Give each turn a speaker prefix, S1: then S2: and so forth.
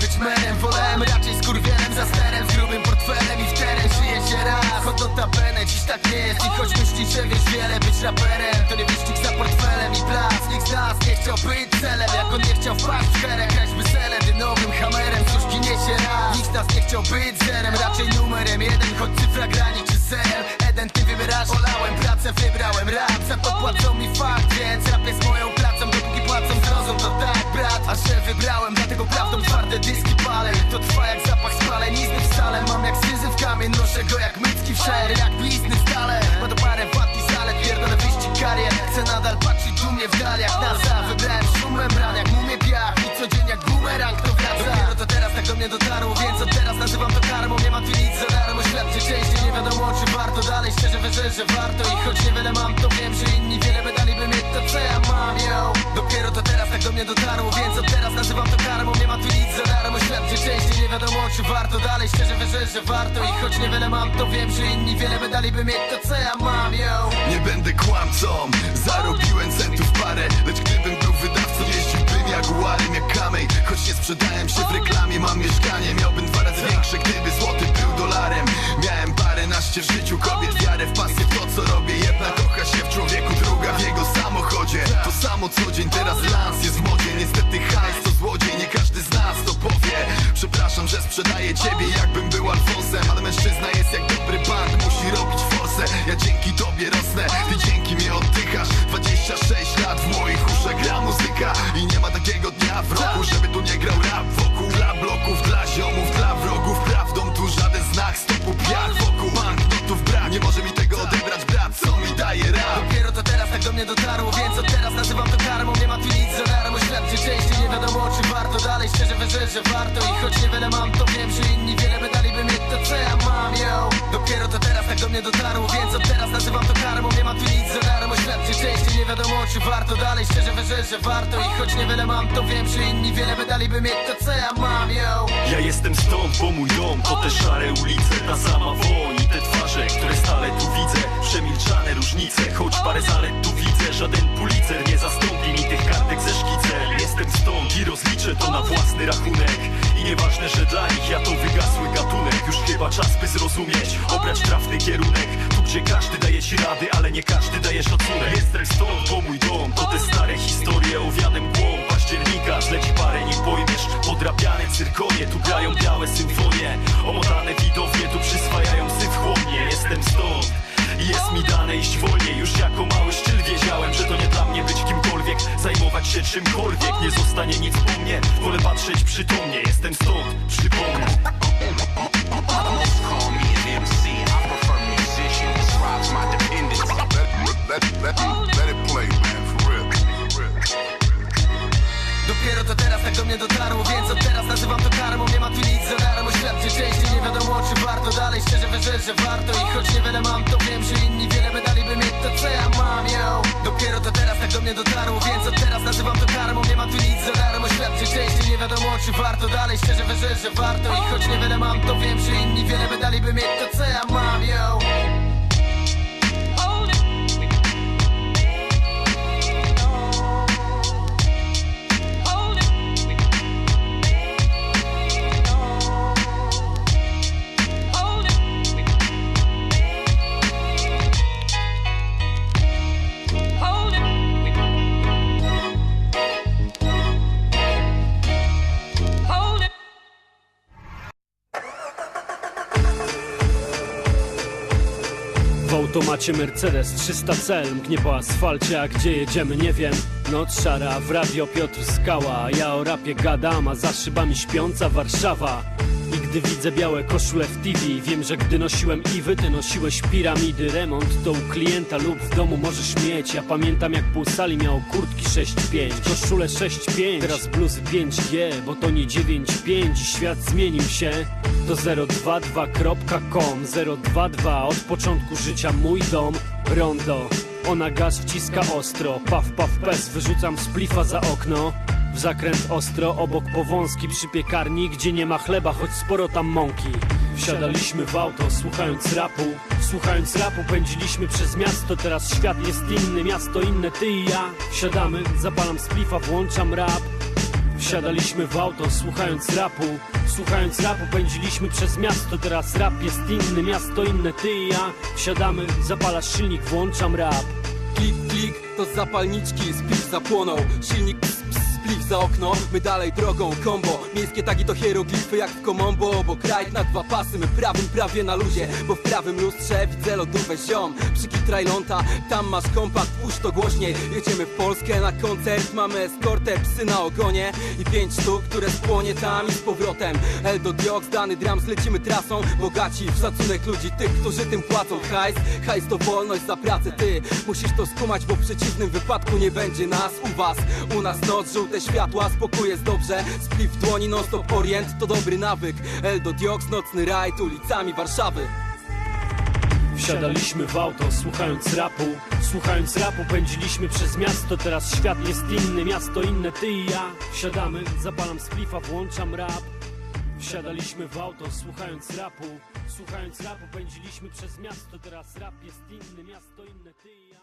S1: Być merem, wolałem raczej skurwielem Za sterem, z grubym portfelem i w teren Żyje się raz, oto notabene Dziś tak nie jest i choć myślisz, że wiesz wiele Być raperem, to nie wyścig za portfelem I plac, nikt z nas nie chciał być celem. Jak on nie chciał wpaść w herę, choćby celem Dynowym hamerem, cóż ginie się raz. Nikt z nas nie chciał być zerem, raczej numerem jeden Choć cyfra graniczy z serem. Jeden ty wybierasz, olałem pracę, wybrałem rap. Za to płacą mi fakt, więc rap jest moją pracą płacą zrozum to tak brat. A że wybrałem Dlatego prawdą twarde dyski palę. To trwa jak zapach spalenizny w stale. Mam jak syzy w kamień Noszę go jak mycki w szery Jak blizny stale. Ma to parę wad i zalet Pierdolę wyścig karier. Chcę nadal patrzeć dumnie w dal jak NASA Wybrałem szumem bran jak mumie piach. I co dzień jak bumerang to wraca. Dopiero to teraz tak do mnie dotarło Więc od teraz nazywam to karmą że warto I choć niewiele mam to wiem, że inni wiele by daliby mieć to co ja mam yo. Nie
S2: będę kłamcą Zarobiłem centów parę Lecz gdybym że
S1: warto I choć niewiele mam to wiem, że inni wiele by daliby mieć to co ja mam yo. Dopiero to teraz tak do mnie dotarło Więc od teraz nazywam to karmą. Nie ma tu nic za darmo Śledczy częściej nie wiadomo czy warto Dalej. Szczerze wierzę, że warto I choć niewiele mam to wiem, że inni wiele by daliby mieć to co ja mam yo.
S3: Ja jestem stąd, bo mój dom to te szare ulice. Ta sama woń i te twarze, które stale tu widzę. Przemilczane różnice, choć parę zalet tu widzę. Żaden pulicer nie zastąpi mi tych kartek ze szkicem Jestem stąd i rozliczę to na własny rachunek. I nieważne, że dla nich ja to wygasły gatunek. Już chyba czas by zrozumieć, obrać trafny kierunek. Tu gdzie każdy daje ci rady, ale nie każdy daje szacunek Jestem stąd, bo mój dom to te stare historie. Owiane mgłą października Zleci parę, nie pojmiesz, podrabiane cyrkonie Tu grają białe symfonie, omotane widownie Tu przyswajają syf chłodnie, jestem stąd i jest mi dane iść wolniej. Już jako Zajmować się czymkolwiek, nie zostanie nic po mnie. Wolę patrzeć przytomnie, jestem stąd, przypomnę.
S1: Dopiero to teraz tak do mnie dotarło Więc od teraz nazywam to karmą. Nie ma tu nic za darmo Śledczy częściej nie wiadomo czy warto Dalej. Szczerze wierzę, że warto I choć niewiele mam to wiem, że inni wiele by mnie dotarło Więc od teraz nazywam to karmą Nie ma tu nic za darmo. Śledczy częściej nie wiadomo czy warto Dalej. Szczerze wierzę, że warto. I choć niewiele mam to wiem, że inni wiele by daliby mieć to
S4: automacie Mercedes 300 cel Mknie po asfalcie, a gdzie jedziemy nie wiem. Noc szara, w radio Piotr Skała Ja o rapie gadam, a za szybami śpiąca Warszawa gdy widzę białe koszule w TV Wiem, że gdy nosiłem Iwy, ty nosiłeś piramidy. Remont to u klienta lub w domu możesz mieć. Ja pamiętam jak pół sali miał kurtki 6.5 Koszule 6.5, teraz bluzy 5G Bo to nie 9.5 i świat zmienił się. To 022.com 022 od początku życia mój dom. Rondo. Ona gaz wciska ostro. Paf paf pes. Wyrzucam splifa za okno W zakręt ostro obok powązki przy piekarni Gdzie nie ma chleba choć sporo tam mąki. Wsiadaliśmy w auto słuchając rapu. Słuchając rapu pędziliśmy przez miasto. Teraz świat jest inny, miasto inne, ty i ja. Wsiadamy, zapalam splifa, włączam rap. Wsiadaliśmy w auto, słuchając rapu. Słuchając rapu, pędziliśmy przez miasto. Teraz rap jest inny, miasto inne, ty i ja. Wsiadamy, zapalasz silnik, włączam rap.
S5: Klik, klik, to zapalniczki, spliff zapłonął. Silnik ps, ps, spliff za okno, my dalej drogą Kombo, miejskie tagi to hieroglify jak w komombo Obok rajd na dwa pasy, my prawym prawie na luzie Bo w prawym lustrze widzę lodówę ziom. Przyki trajląta, tam masz kompakt, puść to głośniej. Jedziemy w Polskę na koncert, mamy eskortę, psy na ogonie. I pięć sztuk, które spłonie tam i z powrotem. Eldo Diox, dany drums, lecimy trasą. Bogaci w szacunek ludzi, tych, którzy tym płacą. Hajs, hajs to wolność za pracę, ty Musisz to skumać, bo w przeciwnym wypadku nie będzie nas U was, u nas noc, żółte światła, spokój jest dobrze. Spliff w dłoni, non stop orient, to dobry nawyk. Eldo Diox, nocny rajd ulicami Warszawy.
S4: Wsiadaliśmy w auto, słuchając rapu. Słuchając rapu, pędziliśmy przez miasto. Teraz świat jest inny, miasto inne, ty i ja. Wsiadamy, zapalam splifa, włączam rap. Wsiadaliśmy w auto, słuchając rapu. Słuchając rapu, pędziliśmy przez miasto. Teraz rap jest inny, miasto inne, ty i ja